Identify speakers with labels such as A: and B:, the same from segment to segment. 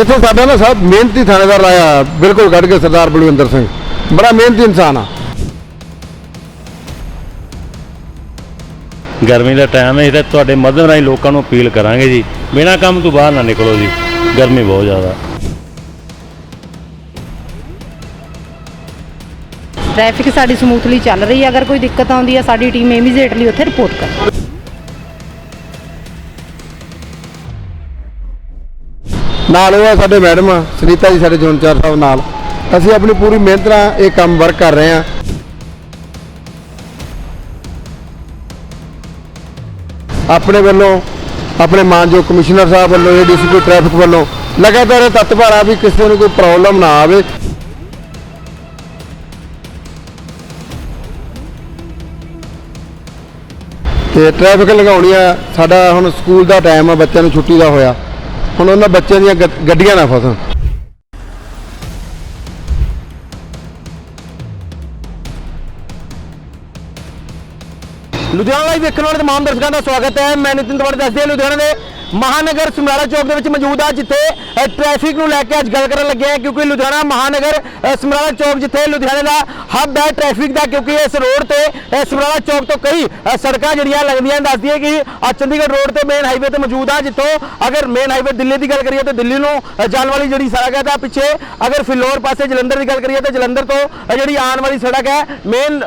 A: ਇੱਥੇ ਸਾਡਾ ਨਾ ਸਭ ਮਿਹਨਤੀ ਥਾਣੇਦਾਰ ਆਇਆ ਬਿਲਕੁਲ ਕੱਢ ਕੇ ਸਰਦਾਰ ਬਲਵਿੰਦਰ ਸਿੰਘ। ਬੜਾ ਮਿਹਨਤੀ ਇਨਸਾਨ ਆ।
B: ਗਰਮੀ ਦਾ ਟਾਈਮ ਹੈ ਇਹਦਾ ਤੁਹਾਡੇ ਮਾਧਿਅਮ ਰਾਹੀਂ ਲੋਕਾਂ ਨੂੰ ਅਪੀਲ ਕਰਾਂਗੇ ਜੀ। ਬਿਨਾਂ ਕੰਮ ਤੋਂ ਬਾਹਰ ਨਾ ਨਿਕਲੋ ਜੀ। ਗਰਮੀ ਬਹੁਤ ਜ਼ਿਆਦਾ।
C: ਟ੍ਰੈਫਿਕ ਸਾਡੀ ਸਮੂਥਲੀ ਚੱਲ ਰਹੀ ਹੈ। ਅਗਰ ਕੋਈ ਦਿੱਕਤ ਆਉਂਦੀ ਹੈ ਸਾਡੀ ਟੀਮ ਇਮੀਡੀਏਟਲੀ ਉੱਥੇ ਰਿਪੋਰਟ ਕਰ
A: ਨਾਲ ਉਹ ਆ ਸਾਡੇ ਮੈਡਮ, ਸੁਨੀਤਾ ਜੀ ਸਾਡੇ ਜੋਨਚਾਰ ਸਾਹਿਬ ਨਾਲ। ਅਸੀਂ ਆਪਣੀ ਪੂਰੀ ਮਿਹਨਤ ਨਾਲ ਇਹ ਕੰਮ ਵਰਕ ਕਰ ਰਹੇ ਹਾਂ। ਆਪਣੇ ਵੱਲੋਂ, ਆਪਣੇ ਮਾਨਯੋਗ ਕਮਿਸ਼ਨਰ ਸਾਹਿਬ ਵੱਲੋਂ ਏਡੀਸੀਪੀ ਟ੍ਰੈਫਿਕ ਵੱਲੋਂ ਲਗਾਤਾਰ ਇਹ ਤਤਪਰ ਆ ਵੀ ਕਿਸੇ ਨੂੰ ਕੋਈ ਪ੍ਰੋਬਲਮ ਨਾ ਆਵੇ। ਤੇ ਟ੍ਰੈਫਿਕ ਲਗਾਉਣੀ ਆ, ਸਾਡਾ ਹੁਣ ਸਕੂਲ ਦਾ ਟਾਈਮ ਆ, ਬੱਚਿਆਂ ਨੂੰ ਛੁੱਟੀ ਦਾ ਹੋਇਆ। ਹੁਣ ਉਹਨਾਂ ਬੱਚਿਆਂ ਦੀਆਂ ਗੱਡ- ਗੱਡੀਆਂ ਨਾ ਫਸਣ।
D: ਲੁਧਿਆਣਾ ਲਾਈਵ ਵੇਖਣ ਵਾਲੇ ਤਮਾਮ ਦਰਸ਼ਕਾਂ ਦਾ ਸਵਾਗਤ ਹੈ। ਮੈਂ ਨਿਤਿਨ ਤਵੜ ਦੱਸਦੇ ਹਾਂ, ਲੁਧਿਆਣਾ ਦੇ ਮਹਾਨਗਰ ਸਮਰਾਲਾ ਚੌਕ ਦੇ ਵਿੱਚ ਮੌਜੂਦ ਆ ਜਿੱਥੇ ਅ, ਟ੍ਰੈਫਿਕ ਨੂੰ ਲੈ ਕੇ ਅੱਜ ਗੱਲ ਕਰਨ ਲੱਗੇ ਹਾਂ ਕਿਉਂਕਿ ਲੁਧਿਆਣਾ ਮਹਾਨਗਰ ਸਮਰਾਲਾ ਚੌਕ ਜਿੱਥੇ ਲੁਧਿਆਣੇ ਦਾ ਹੱਬ ਹੈ ਟ੍ਰੈਫਿਕ ਦਾ ਕਿਉਂਕਿ ਇਸ ਰੋਡ ਤੇ ਸਮਰਾਲਾ ਚੌਕ ਤੋਂ ਕਈ ਸੜਕਾਂ ਜਿਹੜੀਆਂ ਲੱਗਦੀਆਂ ਦੱਸਦੀ ਹੈ ਕਿ ਆ ਚੰਡੀਗੜ੍ਹ ਰੋਡ ਤੇ ਮੇਨ ਹਾਈਵੇ ਤੇ ਮੌਜੂਦ ਆ ਜਿੱਥੋਂ ਅਗਰ ਮੇਨ ਹਾਈਵੇ ਦਿੱਲੀ ਦੀ ਗੱਲ ਕਰੀਏ ਤਾਂ ਦਿੱਲੀ ਨੂੰ ਜਾਣ ਵਾਲੀ ਜਿਹੜੀ ਸੜਕ ਹੈ ਤਾਂ ਪਿੱਛੇ ਅਗਰ ਫਿਲੌਰ ਪਾਸੇ ਜਲੰਧਰ ਦੀ ਗੱਲ ਕਰੀਏ ਤਾਂ ਜਲੰਧਰ ਤੋਂ ਜਿਹੜੀ ਆਉਣ ਵਾਲੀ ਸੜਕ ਹੈ ਮੇਨ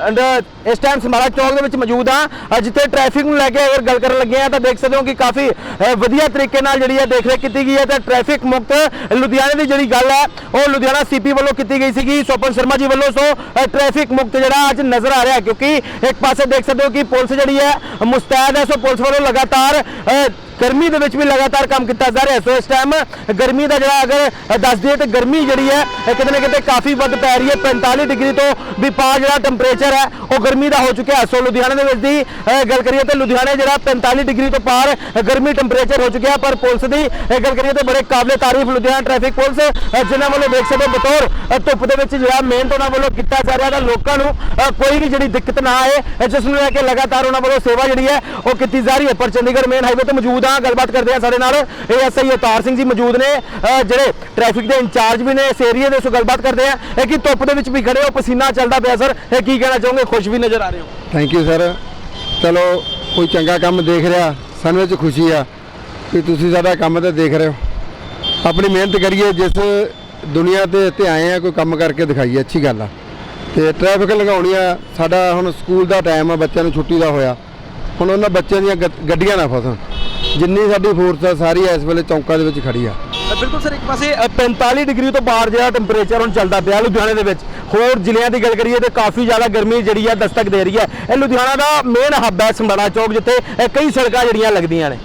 D: ਇਸ ਟਾਈਮ ਸਮਰਾਲਾ ਚੌਕ ਦੇ ਵਿੱਚ ਮੌਜੂਦ ਆ ਜਿੱਥੇ ਟ੍ਰੈਫਿਕ ਨੂੰ ਲੈ ਕੇ ਅਗਰ ਗੱਲ ਕਰਨ ਲੱਗੇ ਆ ਤਾਂ ਦੇਖ ਸਕਦੇ ਹੋ ਕਿ ਕਾਫੀ ਵਧੀਆ ਵਧੀਆ ਤਰੀਕੇ ਨਾਲ ਜਿਹੜੀ ਹੈ ਦੇਖ ਰੇਖ ਕੀਤੀ ਗਈ ਹੈ ਤੇ ਟ੍ਰੈਫਿਕ ਮੁਕਤ ਲੁਧਿਆਣੇ ਦੀ ਜਿਹੜੀ ਗੱਲ ਹੈ ਉਹ ਲੁਧਿਆਣਾ ਸੀਪੀ ਵੱਲੋਂ ਕੀਤੀ ਗਈ ਸੀਗੀ ਸੋਪਨ ਸ਼ਰਮਾ ਜੀ ਵੱਲੋਂ। ਸੋ ਅ, ਟ੍ਰੈਫਿਕ ਮੁਕਤ ਜਿਹੜਾ ਅੱਜ ਨਜ਼ਰ ਆ ਰਿਹਾ ਕਿਉਂਕਿ ਇੱਕ ਪਾਸੇ ਦੇਖ ਸਕਦੇ ਹੋ ਕਿ ਪੁਲਿਸ ਜਿਹੜੀ ਹੈ ਮੁਸਤੈਦ ਹੈ ਸੋ ਪੁਲਿਸ ਵੱਲੋਂ ਲਗਾਤਾਰ ਅ, ਗਰਮੀ ਦੇ ਵਿੱਚ ਵੀ ਲਗਾਤਾਰ ਕੰਮ ਕੀਤਾ ਜਾ ਰਿਹਾ ਸੋ ਇਸ ਟਾਈਮ ਗਰਮੀ ਦਾ ਜਿਹੜਾ ਅਗਰ ਅ, ਦੱਸ ਦਈਏ ਤੇ ਗਰਮੀ ਜਿਹੜੀ ਹੈ ਕਿਤੇ ਨਾ ਕਿਤੇ ਕਾਫੀ ਵੱਧ ਪੈ ਰਹੀ ਹੈ। 45 ਡਿਗਰੀ ਤੋਂ ਵੀ ਪਾਰ ਜਿਹੜਾ ਟੈਂਪਰੇਚਰ ਹੈ ਉਹ ਗਰਮੀ ਦਾ ਹੋ ਚੁੱਕਿਆ ਸੋ ਲੁਧਿਆਣਾ ਦੇ ਵਿੱਚ ਦੀ ਗੱਲ ਕਰੀਏ ਤੇ ਲੁਧਿਆਣੇ ਜਿਹੜਾ 45 ਡਿਗਰੀ ਤੋਂ ਪਾਰ ਗਰਮੀ ਟੈਂਪਰੇਚਰ ਹੋ ਚੁੱਕਿਆ ਪਰ ਪੁਲਿਸ ਦੀ ਗੱਲ ਕਰੀਏ ਤੇ ਬੜੇ ਕਾਬਲੇ ਤਾਰੀਫ ਲੁਧਿਆਣਾ ਟ੍ਰੈਫਿਕ ਪੁਲਿਸ ਜਿਨ੍ਹਾਂ ਵੱਲੋਂ ਦੇਖ ਸਕਦੇ ਹੋ ਬਤੌਰ ਧੁੱਪ ਦੇ ਵਿੱਚ ਜਿਹੜਾ ਮਿਹਨਤ ਉਹਨਾਂ ਵੱਲੋਂ ਕੀਤਾ ਜਾ ਰਿਹਾ ਤਾਂ ਲੋਕਾਂ ਨੂੰ ਕੋਈ ਵੀ ਜਿਹੜੀ ਦਿੱਕਤ ਨਾ ਆਏ ਜਿਸ ਨੂੰ ਲੈ ਕੇ ਲਗਾਤਾਰ ਉਹਨਾਂ ਵੱਲੋਂ ਸੇਵਾ ਜਿਹੜੀ ਹੈ ਉਹ ਕੀਤੀ ਜਾ ਰਹੀ ਹੈ। ਪਰ ਚੰਡੀਗੜ੍ਹ ਮੇਨ ਹਾਈਵੇ ਤੇ ਮੌਜੂਦ ਆ ਗੱਲਬਾਤ ਕਰਦੇ ਆ ਸਾਡੇ ਨਾਲ। ਏਐਸਆਈ ਅਵਤਾਰ ਸਿੰਘ ਜੀ ਮੌਜੂਦ ਨੇ ਜਿਹੜੇ ਟ੍ਰੈਫਿਕ ਦੇ ਇੰਚਾਰਜ ਵੀ ਨੇ ਇਸ ਏਰੀਏ ਦੇ, ਸੋ ਗੱਲਬਾਤ ਕਰਦੇ ਆ ਇਹ ਕਿ ਧੁੱਪ ਦੇ ਵਿੱਚ ਵੀ ਖੜੇ ਹੋ, ਪਸੀਨਾ ਚੱਲਦਾ ਪਿਆ ਸਰ। ਇਹ ਕੀ ਕਹਿਣਾ ਚਾਹੋਗੇ? ਖੁਸ਼ ਵੀ ਨਜ਼ਰ ਆ ਰਹੇ ਹੋ।
A: ਥੈਂਕ ਯੂ ਸਰ ਚਲੋ, ਕੋਈ ਚੰਗਾ ਕੰਮ ਦੇਖ ਰਿਹਾ, ਸਾਨੂੰ ਇਹ 'ਚ ਖੁਸ਼ੀ ਆ ਕਿ ਤੁਸੀਂ ਸਾਡਾ ਕੰਮ ਤਾਂ ਦੇਖ ਰਹੇ ਹੋ। ਆਪਣੀ ਮਿਹਨਤ ਕਰੀਏ, ਜਿਸ ਦੁਨੀਆ ਤੇ ਇੱਥੇ ਆਏ ਆ, ਕੋਈ ਕੰਮ ਕਰਕੇ ਦਿਖਾਈਏ, ਅੱਛੀ ਗੱਲ ਆ। ਤੇ ਟ੍ਰੈਫਿਕ ਲਗਾਉਣੀ ਆ, ਸਾਡਾ ਹੁਣ ਸਕੂਲ ਦਾ ਟਾਈਮ ਆ, ਬੱਚਿਆਂ ਨੂੰ ਛੁੱਟੀ ਦਾ ਹੋਇਆ। ਹੁਣ ਉਹਨਾਂ ਬੱਚਿਆਂ ਦੀਆਂ ਗੱਡੀਆਂ ਨਾ ਫਸਣ। ਜਿੰਨੀ ਸਾਡੀ ਫੋਰਸ ਆ ਸਾਰੀ ਇਸ ਵੇਲੇ ਚੌਂਕਾਂ ਦੇ ਵਿੱਚ ਖੜੀ ਆ।
D: ਬਿਲਕੁਲ ਸਰ ਇੱਕ ਪਾਸੇ ਅ, 45 ਡਿਗਰੀ ਤੋਂ ਬਾਹਰ ਜਿਹੜਾ ਟੈਂਪਰੇਚਰ ਹੁਣ ਚੱਲਦਾ ਪਿਆ ਲੁਧਿਆਣੇ ਦੇ ਵਿੱਚ। ਹੋਰ ਜ਼ਿਲ੍ਹਿਆਂ ਦੀ ਗੱਲ ਕਰੀਏ ਤੇ ਕਾਫੀ ਜ਼ਿਆਦਾ ਗਰਮੀ ਜਿਹੜੀ ਹੈ ਦਸਤਕ ਦੇ ਰਹੀ ਹੈ ਇਹ ਲੁਧਿਆਣਾ ਦਾ ਮੇਨ ਹੱਬ ਹੈ ਸਮਰਾਲਾ ਚੌਕ ਜਿੱਥੇ ਅ, ਕਈ ਸੜਕਾਂ ਜਿਹੜੀਆਂ ਲੱਗਦੀਆਂ ਨੇ।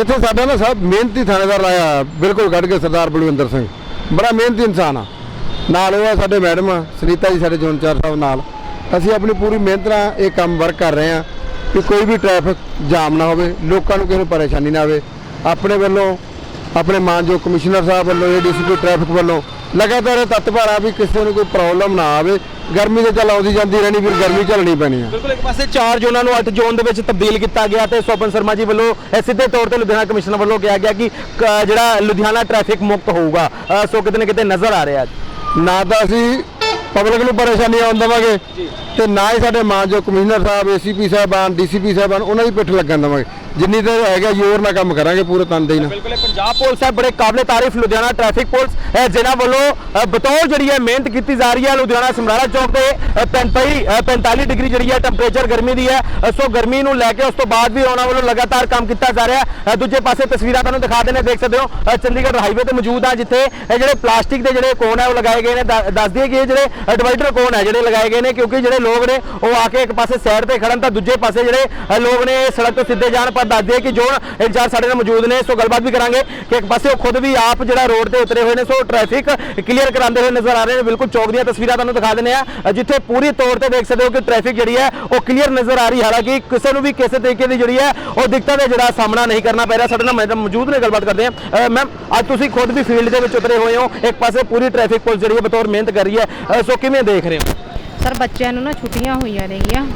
A: ਇੱਥੇ ਸਾਡਾ ਨਾ ਸਭ ਮਿਹਨਤੀ ਥਾਣੇਦਾਰ ਆਇਆ ਬਿਲਕੁਲ ਕੱਢ ਕੇ ਸਰਦਾਰ ਬਲਵਿੰਦਰ ਸਿੰਘ। ਬੜਾ ਮਿਹਨਤੀ ਇਨਸਾਨ ਆ। ਨਾਲ ਉਹ ਆ ਸਾਡੇ ਮੈਡਮ ਸੁਨੀਤਾ ਜੀ ਸਾਡੇ ਜੋਨਚਾਰ ਸਾਹਿਬ ਨਾਲ। ਅਸੀਂ ਆਪਣੀ ਪੂਰੀ ਮਿਹਨਤ ਨਾਲ ਇਹ ਕੰਮ ਵਰਕ ਕਰ ਰਹੇ ਹਾਂ ਕਿ ਕੋਈ ਵੀ ਟ੍ਰੈਫਿਕ ਜਾਮ ਨਾ ਹੋਵੇ ਲੋਕਾਂ ਨੂੰ ਕਿਸੇ ਨੂੰ ਪਰੇਸ਼ਾਨੀ ਨਾ ਆਵੇ। ਆਪਣੇ ਵੱਲੋਂ ਆਪਣੇ ਮਾਨਯੋਗ ਕਮਿਸ਼ਨਰ ਸਾਹਿਬ ਵੱਲੋਂ ਏਡੀਸੀਪੀ ਟ੍ਰੈਫਿਕ ਵੱਲੋਂ ਲਗਾਤਾਰ ਇਹ ਤਤਪਰ ਆ ਵੀ ਕਿਸੇ ਨੂੰ ਕੋਈ ਪ੍ਰੋਬਲਮ ਨਾ ਆਵੇ। ਗਰਮੀ ਤੇ ਚੱਲ ਆਉਂਦੀ ਜਾਂਦੀ ਰਹਿਣੀ ਫਿਰ ਗਰਮੀ ਝੱਲਣੀ ਪੈਣੀ ਆ।
D: ਬਿਲਕੁਲ ਇੱਕ ਪਾਸੇ ਚਾਰ ਜ਼ੋਨਾਂ ਨੂੰ 8 ਜ਼ੋਨ ਦੇ ਵਿੱਚ ਤਬਦੀਲ ਕੀਤਾ ਗਿਆ ਤੇ ਸੋਪਨ ਸ਼ਰਮਾ ਜੀ ਵੱਲੋਂ ਇਹ ਸਿੱਧੇ ਤੌਰ ਤੇ ਲੁਧਿਆਣਾ ਕਮਿਸ਼ਨਰ ਵੱਲੋਂ ਕਿਹਾ ਗਿਆ ਕਿ ਕ- ਜਿਹੜਾ ਲੁਧਿਆਣਾ ਟ੍ਰੈਫਿਕ ਮੁਕਤ ਹੋਊਗਾ। ਅ, ਸੋ ਕਿਤੇ ਨਾ ਕਿਤੇ ਨਜ਼ਰ ਆ ਰਿਹਾ
A: ਨਾ ਤਾਂ ਅਸੀਂ ਪਬਲਿਕ ਨੂੰ ਪਰੇਸ਼ਾਨੀ ਆਉਣ ਦੇਵਾਂਗੇ ਤੇ ਨਾ ਹੀ ਸਾਡੇ ਮਾਨਯੋਗ ਕਮਿਸ਼ਨਰ ਸਾਹਿਬ ਏਸੀਪੀ ਸਾਹਿਬਾਨ ਡੀਸੀਪੀ ਸਾਹਿਬਾਨ ਉਹਨਾਂ ਦੀ ਪਿੱਠ ਲੱਗਣ ਦੇਵਾਂਗੇ। ਜਿੰਨੀ ਦੇਰ ਹੈਗਾ ਜ਼ੋਰ ਨਾਲ ਕੰਮ ਕਰਾਂਗੇ ਪੂਰੇ ਤਨਦੇਹੀ ਨਾਲ।
D: ਬਿਲਕੁਲ ਪੰਜਾਬ ਪੁਲਿਸ ਹੈ ਬੜੇ ਕਾਬਲੇ ਤਾਰੀਫ ਲੁਧਿਆਣਾ ਟ੍ਰੈਫਿਕ ਪੁਲਿਸ ਹੈ ਜਿਨ੍ਹਾਂ ਵੱਲੋਂ ਬਤੌਰ ਜਿਹੜੀ ਹੈ ਮਿਹਨਤ ਕੀਤੀ ਜਾ ਰਹੀ ਹੈ ਲੁਧਿਆਣਾ ਸਮਰਾਲਾ ਚੌਕ ਤੇ ਅ, 45 ਅ, 45 ਡਿਗਰੀ ਜਿਹੜੀ ਹੈ ਟੈਂਪਰੇਚਰ ਗਰਮੀ ਦੀ ਹੈ। ਸੋ ਗਰਮੀ ਨੂੰ ਲੈ ਕੇ ਉਸ ਤੋਂ ਬਾਅਦ ਵੀ ਉਹਨਾਂ ਵੱਲੋਂ ਲਗਾਤਾਰ ਕੰਮ ਕੀਤਾ ਜਾ ਰਿਹਾ ਹੈ। ਦੂਜੇ ਪਾਸੇ ਤਸਵੀਰਾਂ ਤੁਹਾਨੂੰ ਦਿਖਾ ਦਿੰਦੇ ਦੇਖ ਸਕਦੇ ਹੋ ਚੰਡੀਗੜ੍ਹ ਹਾਈਵੇ ਤੇ ਮੌਜੂਦ ਆ ਜਿੱਥੇ ਇਹ ਜਿਹੜੇ ਪਲਾਸਟਿਕ ਦੇ ਜਿਹੜੇ ਕੋਨ ਹੈ ਉਹ ਲਗਾਏ ਗਏ ਨੇ। ਦੱਸ ਦਈਏ ਕਿ ਇਹ ਜਿਹੜੇ ਡਿਵਾਈਡਰ ਕੋਨ ਹੈ ਜਿਹੜੇ ਲਗਾਏ ਗਏ ਨੇ? ਕਿਉਂਕਿ ਜਿਹੜੇ ਲੋਕ ਨੇ, ਉਹ ਆ ਕੇ ਇੱਕ ਪਾਸੇ ਸਾਈਡ ਤੇ ਖੜਨ ਤਾਂ ਦੂਜੇ ਪਾਸੇ ਜਿਹੜੇ ਲੋਕ ਨੇ ਸੜਕ ਤੋਂ ਸਿੱਧੇ ਜਾਣ, ਪਰ ਦੱਸ ਦਈਏ ਕਿ ਜੋ ਇੰਚਾਰਜ ਸਾਡੇ ਨਾਲ ਮੌਜੂਦ ਨੇ, ਸੋ ਗੱਲਬਾਤ ਵੀ ਕਰਾਂਗੇ ਕਿ ਇੱਕ ਪਾਸੇ ਉਹ ਖੁਦ ਵੀ ਆਪ ਜਿਹੜਾ ਰੋਡ ਤੇ ਉਤਰੇ ਹੋਏ ਨੇ, ਸੋ ਟ੍ਰੈਫਿਕ ਕਲੀਅਰ ਕਰਾਉਂਦੇ ਹੋਏ ਨਜ਼ਰ ਆ ਰਹੇ ਨੇ। ਬਿਲਕੁਲ ਚੌਕ ਦੀਆਂ ਤਸਵੀਰਾਂ ਤੁਹਾਨੂੰ ਦਿਖਾ ਦਿੰਦੇ ਆ ਜਿੱਥੇ ਪੂਰੀ ਤੌਰ ਤੇ ਦੇਖ ਸਕਦੇ ਹੋ ਕਿ ਟ੍ਰੈਫਿਕ ਜਿਹੜੀ ਹੈ, ਉਹ ਕਲੀਅਰ ਨਜ਼ਰ ਆ ਰਹੀ ਹਾਲਾਂਕਿ ਕਿਸੇ ਨੂੰ ਵੀ ਕਿਸੇ ਤਰੀਕੇ ਦੀ ਜਿਹੜੀ ਹੈ, ਉਹ ਦਿੱਕਤਾਂ ਦਾ ਜਿਹੜਾ ਸਾਹਮਣਾ ਨਹੀਂ ਕਰਨਾ ਪੈ ਰਿਹਾ। ਸਾਡੇ ਨਾਲ ਮੌਜੂਦ ਨੇ, ਗੱਲਬਾਤ ਕਰਦੇ ਆ। ਮੈਮ, ਅੱਜ ਤੁਸੀਂ ਖੁਦ ਵੀ ਫੀਲਡ ਦੇ ਵਿੱਚ ਉਤਰੇ ਹੋਏ ਹੋ। ਇੱਕ ਪਾਸੇ ਪੂਰੀ ਟ੍ਰੈਫਿਕ ਪੁਲਿਸ ਜਿਹੜੀ ਹੈ ਬਤੌਰ ਮਿਹਨਤ ਕਰ ਰਹੀ ਹੈ। ਅ, ਸੋ ਕਿਵੇਂ ਦੇਖ ਰਹੇ ਹੋ?
C: ਸਰ ਬੱਚਿਆਂ ਨੂੰ ਨਾ ਛੁੱਟੀਆਂ ਹੋਈਆਂ ਨੇਗੀਆਂ।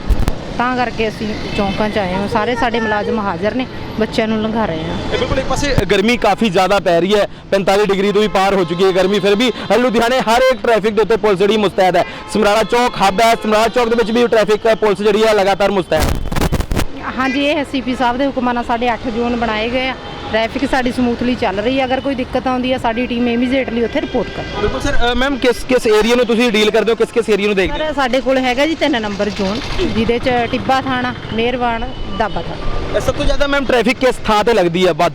C: ਤਾਂ ਕਰਕੇ ਅਸੀਂ ਚੌਂਕਾਂ 'ਚ ਆਏ ਹਾਂ। ਸਾਰੇ ਸਾਡੇ ਮੁਲਾਜ਼ਮ ਹਾਜ਼ਰ ਨੇ। ਬੱਚਿਆਂ ਨੂੰ ਲੰਘਾ ਰਹੇ ਹਾਂ।
D: ਇਹ ਬਿਲਕੁਲ ਇੱਕ ਪਾਸੇ ਗਰਮੀ ਕਾਫੀ ਜ਼ਿਆਦਾ ਪੈ ਰਹੀ ਹੈ। 45 ਡਿਗਰੀ ਤੋਂ ਵੀ ਪਾਰ ਹੋ ਚੁੱਕੀ ਹੈ ਗਰਮੀ। ਫਿਰ ਵੀ ਲੁਧਿਆਣੇ ਹਰ ਇੱਕ ਟ੍ਰੈਫਿਕ ਦੇ ਉੱਤੇ ਪੁਲਿਸ ਜਿਹੜੀ ਮੁਸਤੈਦ ਹੈ। ਸਮਰਾਲਾ ਚੌਕ ਹੱਬ ਹੈ। ਸਮਰਾਲਾ ਚੌਕ ਦੇ ਵਿੱਚ ਵੀ ਟ੍ਰੈਫਿਕ ਪੁਲਿਸ ਜਿਹੜੀ ਹੈ ਲਗਾਤਾਰ ਮੁਸਤੈਦ।
C: ਹਾਂਜੀ ਇਹ ਸੀਪੀ ਸਾਹਿਬ ਦੇ ਹੁਕਮਾਂ ਨਾਲ ਸਾਡੇ 8 ਜ਼ੋਨ ਬਣਾਏ ਗਏ ਆ। ਟ੍ਰੈਫਿਕ ਸਾਡੀ ਸਮੂਥਲੀ ਚੱਲ ਰਹੀ ਹੈ। ਅਗਰ ਕੋਈ ਦਿੱਕਤ ਆਉਂਦੀ ਹੈ ਸਾਡੀ ਟੀਮ ਇਮੀਡੀਏਟਲੀ ਉੱਥੇ ਰਿਪੋਰਟ ਕਰ
D: ਬਿਲਕੁਲ ਸਰ ਮੈਮ ਕਿਸ ਕਿਸ ਏਰੀਆ ਨੂੰ ਤੁਸੀਂ ਡੀਲ ਕਰਦੇ ਹੋ? ਕਿਸ ਕਿਸ ਏਰੀਆ ਨੂੰ ਦੇਖਦੇ ਹੋ?
C: ਸਰ ਸਾਡੇ ਕੋਲ ਹੈਗਾ ਜੀ 3 ਨੰਬਰ ਜ਼ੋਨ ਜਿਹਦੇ 'ਚ ਟਿੱਬਾ ਥਾਣਾ ਮਿਹਰਬਾਨ ਦਾਬਾ ਥਾਣਾ।
D: ਸਭ ਤੋਂ ਜ਼ਿਆਦਾ ਮੈਮ ਟ੍ਰੈਫਿਕ ਕਿਸ ਥਾਂ ਤੇ ਲੱਗਦੀ ਹੈ? ਵੱਧ।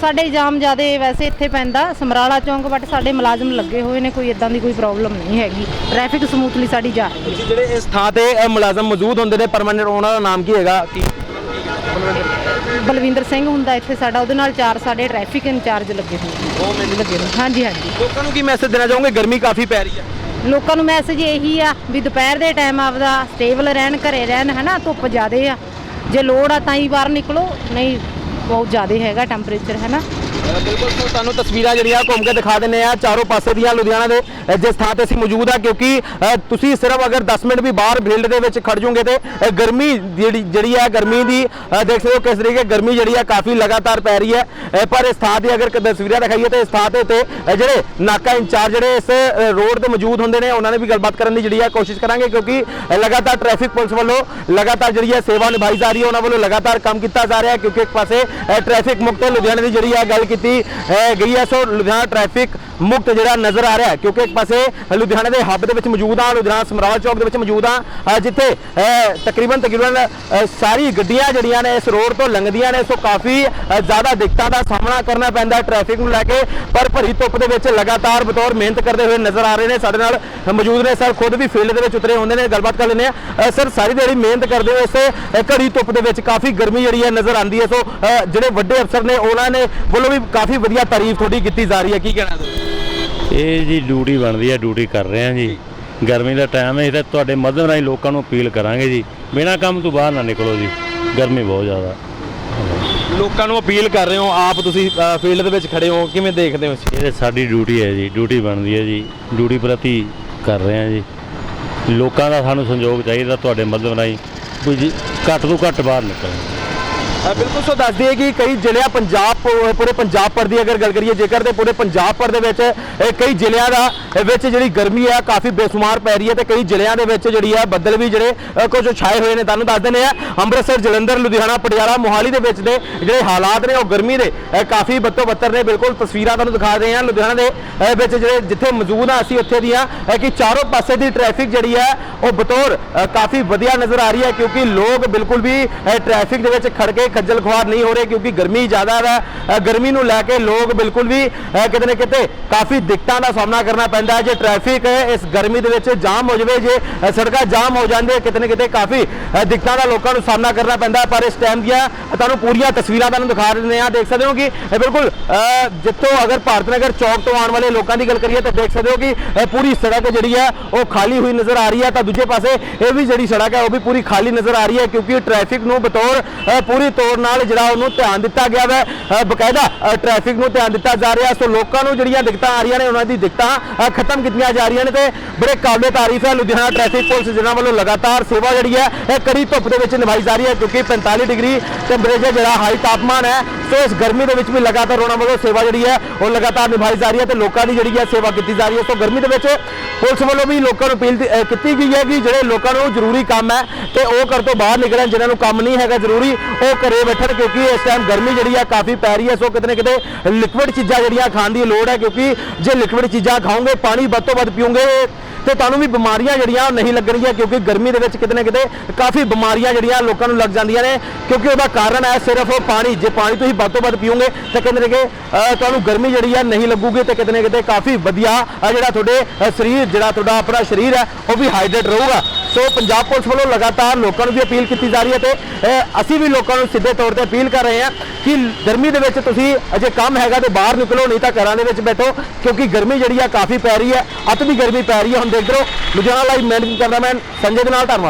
C: ਸਾਡੇ ਜਾਮ ਜਿਆਦੇ ਵੈਸੇ ਇੱਥੇ ਪੈਂਦਾ ਸਮਰਾਲਾ ਚੌਂਕ ਬਟ ਸਾਡੇ ਮੁਲਾਜ਼ਮ ਲੱਗੇ ਹੋਏ ਨੇ ਕੋਈ ਇਦਾਂ ਦੀ ਕੋਈ ਪ੍ਰੋਬਲਮ ਨਹੀਂ ਹੈਗੀ। ਟ੍ਰੈਫਿਕ ਸਮੂਥਲੀ ਸਾਡੀ ਜਾ ਰਹੀ ਹੈ।
D: ਜਿਹੜੇ ਇਸ ਥਾਂ ਤੇ ਮੁਲਾਜ਼ਮ ਮੌਜੂਦ ਹੁੰਦੇ ਨੇ ਪਰਮਾਨੈਂਟ ਉਹਨਾਂ ਦਾ ਨਾਮ ਕੀ ਹੈਗਾ? ਕੀ
C: ਬਲਵਿੰਦਰ ਸਿੰਘ ਹੁੰਦਾ ਇੱਥੇ ਸਾਡਾ ਉਹਦੇ ਨਾਲ ਚਾਰ ਸਾਡੇ ਟ੍ਰੈਫਿਕ ਇੰਚਾਰਜ ਲੱਗੇ ਹੋਏ ਨੇ। ਉਹ ਮੈਨੂੰ ਲੱਗੇ ਨੇ। ਹਾਂਜੀ ਹਾਂਜੀ।
D: ਲੋਕਾਂ ਨੂੰ ਕੀ ਮੈਸੇਜ ਦੇਣਾ ਚਾਹੋਗੇ? ਗਰਮੀ ਕਾਫੀ ਪੈ ਰਹੀ ਹੈ
C: ਲੋਕਾਂ ਨੂੰ ਮੈਸੇਜ ਇਹੀ ਆ ਵੀ ਦੁਪਹਿਰ ਦੇ ਟਾਈਮ ਆਪਦਾ ਸਟੇਬਲ ਰਹਿਣ ਘਰੇ ਰਹਿਣ ਹਨਾ ਧੁੱਪ ਜ਼ਿਆਦੇ ਆ। ਜੇ ਲੋੜ ਆ ਤਾਂ ਹੀ ਬਾਹਰ ਨਿਕਲੋ ਨਹੀਂ ਬਹੁਤ ਜ਼ਿਆਦੇ ਹੈਗਾ ਟੈਂਪਰੇਚਰ ਹੈਨਾ।
D: ਬਿਲਕੁਲ ਸੋ ਤੁਹਾਨੂੰ ਤਸਵੀਰਾਂ ਜਿਹੜੀਆਂ ਘੁੰਮ ਕੇ ਦਿਖਾ ਦਿੰਨੇ ਆ ਚਾਰੋਂ ਪਾਸੇ ਦੀਆਂ ਲੁਧਿਆਣਾ ਦੇ ਅ, ਜਿਸ ਥਾਂ ਤੇ ਅਸੀਂ ਮੌਜੂਦ ਆ ਕਿਉਂਕਿ ਅ, ਤੁਸੀਂ ਸਿਰਫ ਅਗਰ 10 ਮਿੰਟ ਵੀ ਬਾਹਰ ਫੀਲਡ ਦੇ ਵਿੱਚ ਖੜ ਜਾਓਗੇ ਤੇ ਅ, ਗਰਮੀ ਜਿਹੜੀ ਜਿਹੜੀ ਹੈ ਗਰਮੀ ਦੀ ਅ, ਦੇਖ ਸਕਦੇ ਹੋ ਕਿਸ ਤਰੀਕੇ ਗਰਮੀ ਜਿਹੜੀ ਹੈ ਕਾਫੀ ਲਗਾਤਾਰ ਪੈ ਰਹੀ ਹੈ। ਅ, ਪਰ ਇਸ ਥਾਂ ਦੀ ਅਗਰ ਕ- ਤਸਵੀਰਾਂ ਦਿਖਾਈਏ ਤੇ ਇਸ ਥਾਂ ਤੇ ਉੱਤੇ ਅ, ਜਿਹੜੇ ਨਾਕਾ ਇੰਚਾਰਜ ਜਿਹੜੇ ਇਸ ਅ, ਰੋਡ ਤੇ ਮੌਜੂਦ ਹੁੰਦੇ ਨੇ ਉਹਨਾਂ ਨੇ ਵੀ ਗੱਲਬਾਤ ਕਰਨ ਦੀ ਜਿਹੜੀ ਹੈ ਕੋਸ਼ਿਸ਼ ਕਰਾਂਗੇ ਕਿਉਂਕਿ ਅ, ਲਗਾਤਾਰ ਟ੍ਰੈਫਿਕ ਪੁਲਿਸ ਵੱਲੋਂ ਲਗਾਤਾਰ ਜਿਹੜੀ ਹੈ ਸੇਵਾ ਨਿਭਾਈ ਜਾ ਰਹੀ ਹੈ ਉਹਨਾਂ ਵੱਲੋਂ ਲਗਾਤਾਰ ਕੰਮ ਕੀਤਾ ਜਾ ਰਿਹਾ ਹੈ ਕਿਉਂਕਿ ਇੱਕ ਪਾਸੇ ਅ, ਟ੍ਰੈਫਿਕ ਮੁਕਤ ਲੁਧਿਆਣੇ ਦੀ ਜਿਹੜੀ ਆ ਗੱਲ ਕੀਤੀ ਗਈ ਹੈ। ਸੋ ਲੁਧਿਆਣਾ ਟ੍ਰੈਫਿਕ ਮੁਕਤ ਜਿਹੜਾ ਨਜ਼ਰ ਆ ਰਿਹਾ ਹੈ, ਕਿਉਂਕਿ ਇੱਕ ਪਾਸੇ ਲੁਧਿਆਣੇ ਦੇ ਹੱਬ ਦੇ ਵਿੱਚ ਮੌਜੂਦ ਆ, ਲੁਧਿਆਣਾ ਸਮਰਾਲ ਚੌਕ ਦੇ ਵਿੱਚ ਮੌਜੂਦ ਆ ਜਿੱਥੇ ਤਕਰੀਬਨ ਤਕਰੀਬਨ ਸਾਰੀ ਗੱਡੀਆਂ ਜਿਹੜੀਆਂ ਨੇ ਇਸ ਰੋਡ ਤੋਂ ਲੰਘਦੀਆਂ ਨੇ, ਸੋ ਕਾਫੀ ਜ਼ਿਆਦਾ ਦਿੱਕਤਾਂ ਦਾ ਸਾਹਮਣਾ ਕਰਨਾ ਪੈਂਦਾ ਹੈ ਟ੍ਰੈਫਿਕ ਨੂੰ ਲੈ ਕੇ, ਪਰ ਭਰੀ ਧੁੱਪ ਦੇ ਵਿੱਚ ਲਗਾਤਾਰ ਬਤੌਰ ਮਿਹਨਤ ਕਰਦੇ ਹੋਏ ਨਜ਼ਰ ਆ ਰਹੇ ਨੇ, ਸਾਡੇ ਨਾਲ ਮੌਜੂਦ ਨੇ, ਸਰ, ਖੁਦ ਵੀ ਫੀਲਡ ਦੇ ਵਿੱਚ ਉਤਰੇ ਹੁੰਦੇ ਨੇ, ਗੱਲਬਾਤ ਕਰ ਲੈਂਦੇ ਆ ਸਰ, ਸਾਰੀ ਦਿਹਾੜੀ ਮਿਹਨਤ ਕਰਦੇ ਹੋ ਇਸ ਘੜੀ ਧੁੱਪ ਦੇ ਵਿੱਚ ਕਾਫੀ ਗਰਮੀ ਜਿਹੜੀ ਹੈ ਨਜ਼ਰ ਆਉਂਦੀ ਹੈ, ਸੋ ਜਿਹੜੇ ਵੱਡੇ ਅਫਸਰ ਨੇ, ਉਹਨਾਂ ਨੇ ਵੱਲੋਂ ਵੀ ਕਾਫੀ ਵਧੀਆ ਤਾਰੀਫ ਤੁਹਾਡੀ ਕੀਤੀ ਜਾ ਰਹੀ ਹੈ, ਕੀ ਕਹਿਣਾ ਤੁਸੀਂ
B: ਇਹ ਜੀ ਡਿਊਟੀ ਬਣਦੀ ਹੈ ਡਿਊਟੀ ਕਰ ਰਹੇ ਹਾਂ ਜੀ। ਗਰਮੀ ਦਾ ਟਾਈਮ ਹੈ ਇਹ ਤਾਂ ਤੁਹਾਡੇ ਮਾਧਿਅਮ ਰਾਹੀਂ ਲੋਕਾਂ ਨੂੰ ਅਪੀਲ ਕਰਾਂਗੇ ਜੀ। ਬਿਨਾਂ ਕੰਮ ਤੋਂ ਬਾਹਰ ਨਾ ਨਿਕਲੋ ਜੀ। ਗਰਮੀ ਬਹੁਤ ਜ਼ਿਆਦਾ।
D: ਲੋਕਾਂ ਨੂੰ ਅਪੀਲ ਕਰ ਰਹੇ ਹੋ ਆਪ ਤੁਸੀਂ ਫੀਲਡ ਦੇ ਵਿੱਚ ਖੜੇ ਹੋ ਕਿਵੇਂ ਦੇਖਦੇ ਹੋ
B: ਇਹ ਸਾਡੀ ਡਿਊਟੀ ਹੈ ਜੀ ਡਿਊਟੀ ਬਣਦੀ ਹੈ ਜੀ। ਡਿਊਟੀ ਪ੍ਰਤੀ ਕਰ ਰਹੇ ਹਾਂ ਜੀ। ਲੋਕਾਂ ਦਾ ਸਾਨੂੰ ਸੰਯੋਗ ਚਾਹੀਦਾ ਤੁਹਾਡੇ ਮਾਧਿਅਮ ਰਾਹੀਂ। ਕੋਈ ਜੀ ਘੱਟ ਤੋਂ ਘੱਟ ਬਾਹਰ ਨਿਕਲਣ
D: ਬਿਲਕੁਲ ਸੋ ਦੱਸ ਦਈਏ ਕਿ ਕਈ ਜ਼ਿਲ੍ਹਿਆਂ ਪੰਜਾਬ ਪੂ- ਪੂਰੇ ਪੰਜਾਬ ਪਰ ਦੀ ਅਗਰ ਗੱਲ ਕਰੀਏ ਜੇਕਰ ਤੇ ਪੂਰੇ ਪੰਜਾਬ ਪਰ ਦੇ ਵਿੱਚ ਕਈ ਜ਼ਿਲ੍ਹਿਆਂ ਦਾ ਵਿੱਚ ਜਿਹੜੀ ਗਰਮੀ ਹੈ ਕਾਫੀ ਬੇਸ਼ੁਮਾਰ ਪੈ ਰਹੀ ਹੈ ਤੇ ਕਈ ਜ਼ਿਲ੍ਹਿਆਂ ਦੇ ਵਿੱਚ ਜਿਹੜੀ ਹੈ ਬੱਦਲ ਵੀ ਜਿਹੜੇ ਕੁਝ ਛਾਏ ਹੋਏ ਨੇ। ਤੁਹਾਨੂੰ ਦੱਸ ਦਿੰਦੇ ਆ ਅੰਮ੍ਰਿਤਸਰ ਜਲੰਧਰ ਲੁਧਿਆਣਾ ਪਟਿਆਲਾ ਮੋਹਾਲੀ ਦੇ ਵਿੱਚ ਦੇ ਜਿਹੜੇ ਹਾਲਾਤ ਨੇ ਉਹ ਗਰਮੀ ਦੇ ਕਾਫੀ ਬੱਤੋ ਬੱਤਰ ਨੇ। ਬਿਲਕੁਲ ਤਸਵੀਰਾਂ ਤੁਹਾਨੂੰ ਦਿਖਾ ਰਹੇ ਹਾਂ ਲੁਧਿਆਣਾ ਦੇ ਵਿੱਚ ਜਿਹੜੇ ਜਿੱਥੇ ਮੌਜੂਦ ਆ ਅਸੀਂ ਉੱਥੇ ਦੀਆਂ ਅ, ਕਿ ਚਾਰੋਂ ਪਾਸੇ ਦੀ ਟ੍ਰੈਫਿਕ ਜਿਹੜੀ ਹੈ ਉਹ ਬਤੌਰ ਕਾਫੀ ਵਧੀਆ ਨਜ਼ਰ ਆ ਰਹੀ ਹੈ ਕਿਉਂਕਿ ਲੋਕ ਬਿਲਕੁਲ ਵੀ ਅ, ਟ੍ਰੈਫਿਕ ਦੇ ਵਿੱਚ ਖੜ ਕੇ ਖੱਜਲ ਖੁਆਰ ਨਹੀਂ ਹੋ ਰਹੇ ਕਿਉਂਕਿ ਗਰਮੀ ਜ਼ਿਆਦਾ ਹੈ। ਗਰਮੀ ਨੂੰ ਲੈ ਕੇ ਲੋਕ ਬਿਲਕੁਲ ਵੀ ਕਿਤੇ ਨਾ ਕਿਤੇ ਕਾਫੀ ਦਿੱਕਤਾਂ ਦਾ ਸਾਹਮਣਾ ਕਰਨਾ ਪੈਂਦਾ ਹੈ। ਜੇ ਟ੍ਰੈਫਿਕ ਇਸ ਗਰਮੀ ਦੇ ਵਿੱਚ ਜਾਮ ਹੋ ਜਾਵੇ, ਜੇ ਸੜਕਾਂ ਜਾਮ ਹੋ ਜਾਂਦੇ, ਕਿਤੇ ਨਾ ਕਿਤੇ ਕਾਫੀ ਦਿੱਕਤਾਂ ਦਾ ਲੋਕਾਂ ਨੂੰ ਸਾਹਮਣਾ ਕਰਨਾ ਪੈਂਦਾ ਪਰ ਇਸ ਟਾਈਮ ਦੀਆਂ ਤੁਹਾਨੂੰ ਪੂਰੀਆਂ ਤਸਵੀਰਾਂ ਤੁਹਾਨੂੰ ਦਿਖਾ ਦਿੰਦੇ ਹਾਂ। ਦੇਖ ਸਕਦੇ ਹੋ ਕਿ ਬਿਲਕੁਲ ਜਿੱਥੋਂ ਅਗਰ ਭਾਰਤ ਨਗਰ ਚੌਕ ਤੋਂ ਆਉਣ ਵਾਲੇ ਲੋਕਾਂ ਦੀ ਗੱਲ ਕਰੀਏ ਤਾਂ ਦੇਖ ਸਕਦੇ ਹੋ ਕਿ ਪੂਰੀ ਸੜਕ ਜਿਹੜੀ ਹੈ, ਉਹ ਖਾਲੀ ਹੋਈ ਨਜ਼ਰ ਆ ਰਹੀ ਹੈ। ਤਾਂ ਦੂਜੇ ਪਾਸੇ ਇਹ ਵੀ ਜਿਹੜੀ ਸੜਕ ਹੈ, ਉਹ ਵੀ ਪੂਰੀ ਖਾਲੀ ਨਜ਼ਰ ਆ ਰਹੀ ਹੈ ਕਿਉਂਕਿ ਟ੍ਰੈਫਿਕ ਨੂੰ ਬਤੌਰ ਪੂਰੀ ਤੌਰ ਨਾਲ ਜਿਹੜਾ ਉਹਨੂੰ ਧਿਆਨ ਦਿੱਤਾ ਗਿਆ ਹੈ ਬਕਾਇਦਾ ਅ, ਟ੍ਰੈਫਿਕ ਨੂੰ ਧਿਆਨ ਦਿੱਤਾ ਜਾ ਰਿਹਾ। ਸੋ ਲੋਕਾਂ ਨੂੰ ਜਿਹੜੀਆਂ ਦਿੱਕਤਾਂ ਆ ਰਹੀਆਂ ਨੇ ਉਹਨਾਂ ਦੀ ਦਿੱਕਤਾਂ ਖਤਮ ਕੀਤੀਆਂ ਜਾ ਰਹੀਆਂ ਨੇ ਤੇ ਬੜੇ ਕਾਬਲੇ ਤਾਰੀਫ ਹੈ ਲੁਧਿਆਣਾ ਟ੍ਰੈਫਿਕ ਪੁਲਿਸ ਜਿਨ੍ਹਾਂ ਵੱਲੋਂ ਲਗਾਤਾਰ ਸੇਵਾ ਜਿਹੜੀ ਹੈ ਇਹ ਕੜੀ ਧੁੱਪ ਦੇ ਵਿੱਚ ਨਿਭਾਈ ਜਾ ਰਹੀ ਹੈ ਕਿਉਂਕਿ 45 ਡਿਗਰੀ ਟੈਂਪਰੇਚਰ ਜਿਹੜਾ ਹਾਈ ਤਾਪਮਾਨ ਹੈ ਸੋ ਇਸ ਗਰਮੀ ਦੇ ਵਿੱਚ ਵੀ ਲਗਾਤਾਰ ਉਹਨਾਂ ਵੱਲੋਂ ਸੇਵਾ ਜਿਹੜੀ ਹੈ, ਉਹ ਲਗਾਤਾਰ ਨਿਭਾਈ ਜਾ ਰਹੀ ਹੈ ਤੇ ਲੋਕਾਂ ਦੀ ਜਿਹੜੀ ਹੈ ਸੇਵਾ ਕੀਤੀ ਜਾ ਰਹੀ ਹੈ। ਸੋ ਗਰਮੀ ਦੇ ਵਿੱਚ ਪੁਲਿਸ ਵੱਲੋਂ ਵੀ ਲੋਕਾਂ ਨੂੰ ਅਪੀਲ ਕੀਤੀ ਗਈ ਹੈ ਕਿ ਜਿਹੜੇ ਲੋਕਾਂ ਨੂੰ ਜ਼ਰੂਰੀ ਕੰਮ ਹੈ ਤੇ ਉਹ ਘਰ ਤੋਂ ਬਾਹਰ ਨਿਕਲਣ, ਜਿਨ੍ਹਾਂ ਨੂੰ ਕੰਮ ਨਹੀਂ ਹੈਗਾ ਜ਼ਰੂਰੀ, ਉਹ ਘਰੇ ਬੈਠਣ ਕਿਉਂਕਿ ਇਸ ਟਾਈਮ ਗਰਮੀ ਜਿਹੜੀ ਹੈ ਕਾਫੀ ਪੈ ਰਹੀ ਹੈ। ਸੋ ਕਿਤੇ ਨਾ ਕਿਤੇ ਲਿਕੁਇਡ ਚੀਜ਼ਾਂ ਜਿਹੜੀਆਂ ਖਾਣ ਦੀ ਲੋੜ ਹੈ ਕਿਉਂਕਿ ਜੇ ਲਿਕੁਇਡ ਚੀਜ਼ਾਂ ਖਾਓਗੇ, ਪਾਣੀ ਵੱਧ ਤੋਂ ਵੱਧ ਪੀਓਗੇ ਤੇ ਤੁਹਾਨੂੰ ਵੀ ਬਿਮਾਰੀਆਂ ਜਿਹੜੀਆਂ ਨਹੀਂ ਲੱਗਣਗੀਆਂ ਕਿਉਂਕਿ ਗਰਮੀ ਦੇ ਵਿੱਚ ਕਿਤੇ ਨਾ ਕਿਤੇ ਕਾਫੀ ਬਿਮਾਰੀਆਂ ਜਿਹੜੀਆਂ ਲੋਕਾਂ ਨੂੰ ਲੱਗ ਜਾਂਦੀਆਂ ਨੇ, ਕਿਉਂਕਿ ਉਹਦਾ ਕਾਰਨ ਹੈ ਸਿਰਫ ਪਾਣੀ, ਜੇ ਪਾਣੀ ਤੁਸੀਂ ਵੱਧ ਤੋਂ ਵੱਧ ਪੀਓਗੇ ਤਾਂ ਕਿਤੇ ਨਾ ਕਿਤੇ ਤੁਹਾਨੂੰ ਗਰਮੀ ਜਿਹੜੀ ਹੈ ਨਹੀਂ ਲੱਗੂਗੀ ਤੇ ਕਿਤੇ ਨਾ ਕਿਤੇ ਕਾਫੀ ਵਧੀਆ ਜਿਹੜਾ ਤੁਹਾਡੇ ਸਰੀਰ, ਜਿਹੜਾ ਤੁਹਾਡਾ ਆਪਣਾ ਸਰੀਰ ਹੈ, ਉਹ ਵੀ ਹਾਈਡਰੇਟ ਰਹੂਗਾ। ਸੋ ਪੰਜਾਬ ਪੁਲਿਸ ਵੱਲੋਂ ਲਗਾਤਾਰ ਲੋਕਾਂ ਨੂੰ ਵੀ ਅਪੀਲ ਕੀਤੀ ਜਾ ਰਹੀ ਹੈ ਤੇ ਅਸੀਂ ਵੀ ਲੋਕਾਂ ਨੂੰ ਸਿੱਧੇ ਤੌਰ ਤੇ ਅਪੀਲ ਕਰ ਰਹੇ ਹਾਂ ਕਿ ਗਰਮੀ ਦੇ ਵਿੱਚ ਤੁਸੀਂ ਅਜੇ ਕੰਮ ਹੈਗਾ ਤੇ ਬਾਹਰ ਨਿਕਲੋ, ਨਹੀਂ ਤਾਂ ਘਰਾਂ ਦੇ ਵਿੱਚ ਬੈਠੋ, ਕਿਉਂਕਿ ਗਰਮੀ ਜਿਹੜੀ ਆ ਕਾਫੀ ਪੈ ਰਹੀ ਹੈ, ਅੱਤ ਦੀ ਗਰਮੀ ਪੈ ਰਹੀ ਹੈ। ਹੁਣ ਦੇਖ ਲਓ Ludhiana live managing cameraman Sanjay ਦੇ ਨਾਲ ਧੰਨਵਾਦ।